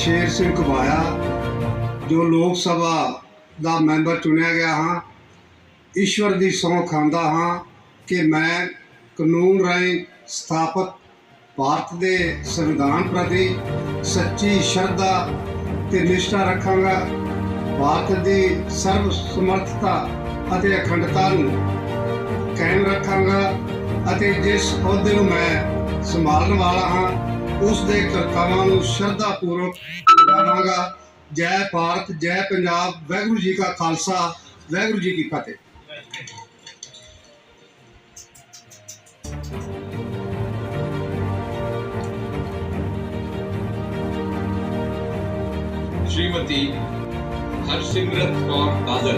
ਸ਼ੇਰ ਸਿੰਘ ਘਬਾਇਆ ਜੋ ਲੋਕ ਸਭਾ ਦਾ ਮੈਂਬਰ ਚੁਣਿਆ ਗਿਆ ਹਾਂ, ਈਸ਼ਵਰ ਦੀ ਸਹੁੰ ਖਾਂਦਾ ਹਾਂ ਕਿ ਮੈਂ ਕਾਨੂੰਨ ਰਾਹੀਂ ਸਥਾਪਿਤ ਭਾਰਤ ਦੇ ਸੰਵਿਧਾਨ ਪ੍ਰਤੀ ਸੱਚੀ ਸ਼ਰਧਾ ਤੇ ਨਿਸ਼ਠਾ ਰੱਖਾਂਗਾ। ਭਾਰਤ ਦੀ ਸਰਵ ਸਮਰਥਤਾ ਅਤੇ ਅਖੰਡਤਾ ਨੂੰ ਕਾਇਮ ਰੱਖਾਂਗਾ ਅਤੇ ਜਿਸ ਅਹੁਦੇ ਨੂੰ ਮੈਂ ਸੰਭਾਲਣ ਵਾਲਾ ਹਾਂ ਉਸ ਦੇ ਕਰਤੱਵਾਂ ਨੂੰ ਸ਼ਰਧਾ ਪੂਰਵਕ ਨਿਭਾਵਾਂਗਾ ਜੈ ਭਾਰਤ ਜੈ ਪੰਜਾਬ ਵਾਹਿਗੁਰੂ ਜੀ ਕਾ ਖਾਲਸਾ ਵਾਹਿਗੁਰੂ ਜੀ ਕੀ ਫਤਿਹ श्रीमती हरसिमरत कौर बादल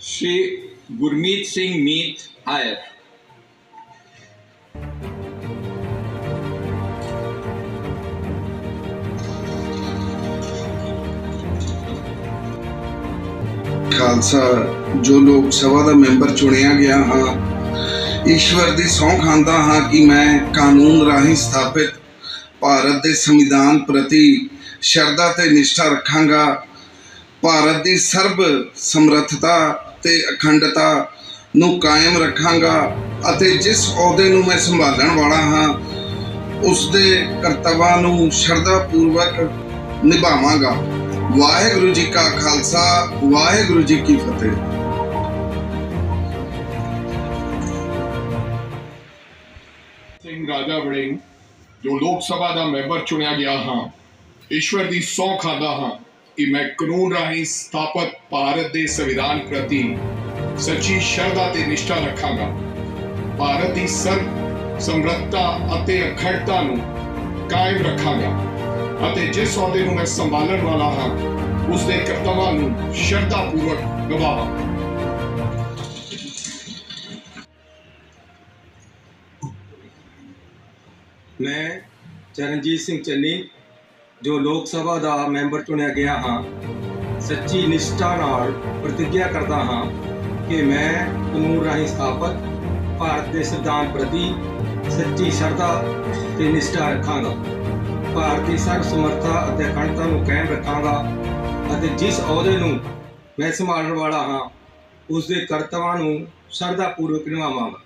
ਸ਼੍ਰੀ ਗੁਰਮੀਤ ਸਿੰਘ ਮੀਤ ਆਇਰ ਖਾਲਸਾ, ਜੋ ਲੋਕ ਸਭਾ ਦਾ ਮੈਂਬਰ ਚੁਣਿਆ ਗਿਆ ਹਾਂ, ਈਸ਼ਵਰ ਦੀ ਸਹੁੰ ਖਾਂਦਾ ਹਾਂ ਕਿ ਮੈਂ ਕਾਨੂੰਨ ਰਾਹੀਂ ਸਥਾਪਿਤ ਭਾਰਤ ਦੇ ਸੰਵਿਧਾਨ ਪ੍ਰਤੀ ਸ਼ਰਧਾ ਤੇ ਨਿਸ਼ਠਾ ਰੱਖਾਂਗਾ। ਭਾਰਤ ਦੀ ਸਰਬ ਸਮਰੱਥਤਾ ਤੇ ਅਖੰਡਤਾ ਨੂੰ ਕਾਇਮ ਰੱਖਾਂਗਾ ਅਤੇ ਜਿਸ ਅਹੁਦੇ ਨੂੰ ਮੈਂ ਸੰਭਾਲਣ ਵਾਲਾ ਹਾਂ ਉਸ ਦੇ ਕਰਤੱਵਾਂ ਨੂੰ ਸ਼ਰਧਾ ਪੂਰਵਕ ਨਿਭਾਵਾਂਗਾ। ਵਾਹਿਗੁਰੂ ਜੀ ਕਾ ਖਾਲਸਾ, ਵਾਹਿਗੁਰੂ ਜੀ ਕੀ ਫਤਿਹ। ਸਿੰਘ ਰਾਜਾ ਵੜਿੰਗ, ਜੋ ਲੋਕ ਸਭਾ ਦਾ ਮੈਂਬਰ ਚੁਣਿਆ ਗਿਆ ਹਾਂ, ਈਸ਼ਵਰ ਦੀ ਸੌ ਖਾਦਾ ਹਾਂ। ਕਿ ਮੈਂ ਕਾਨੂੰਨ ਰਾਹੀਂ ਸਥਾਪਿਤ ਭਾਰਤ ਦੇ ਸੰਵਿਧਾਨ ਪ੍ਰਤੀ ਸੱਚੀ ਸ਼ਰਧਾ ਤੇ ਨਿਸ਼ਠਾ ਰੱਖਾਂਗਾ। ਭਾਰਤ ਦੀ ਸਰਬ ਸਮਰੱਥਾ ਅਤੇ ਅਖੰਡਤਾ ਨੂੰ ਕਾਇਮ ਰੱਖਾਂਗਾ ਅਤੇ ਜਿਸ ਅਹੁਦੇ ਨੂੰ ਮੈਂ ਸੰਭਾਲਣ ਵਾਲਾ ਹਾਂ ਉਸ ਦੇ ਕਰਤੱਵਾਂ ਨੂੰ ਸ਼ਰਧਾ ਪੂਰਵਕ ਨਿਭਾਵਾਂਗਾ। ਮੈਂ ਚਰਨਜੀਤ ਸਿੰਘ ਚੰਨੀ ਜੋ ਲੋਕ ਸਭਾ ਦਾ ਮੈਂਬਰ ਚੁਣਿਆ ਗਿਆ ਹਾਂ, ਸੱਚੀ ਨਿਸ਼ਠਾ ਨਾਲ ਪ੍ਰਤੀਗਿਆ ਕਰਦਾ ਹਾਂ ਕਿ ਮੈਂ ਕਾਨੂੰਨ ਰਾਹੀਂ ਸਥਾਪਿਤ ਭਾਰਤ ਦੇ ਸੰਵਿਧਾਨ ਪ੍ਰਤੀ ਸੱਚੀ ਸ਼ਰਧਾ ਤੇ ਨਿਸ਼ਠਾ ਰੱਖਾਂਗਾ। ਭਾਰਤੀ ਸਰਵ ਸਮਰੱਥਾ ਅਤੇ ਅਖੰਡਤਾ ਨੂੰ ਕਾਇਮ ਰੱਖਾਂਗਾ ਅਤੇ ਜਿਸ ਅਹੁਦੇ ਨੂੰ ਮੈਂ ਸੰਭਾਲਣ ਵਾਲਾ ਹਾਂ ਉਸ ਦੇ ਕਰਤੱਵਾਂ ਨੂੰ ਸ਼ਰਧਾ ਪੂਰਵਕ ਨਿਭਾਵਾਂਗਾ।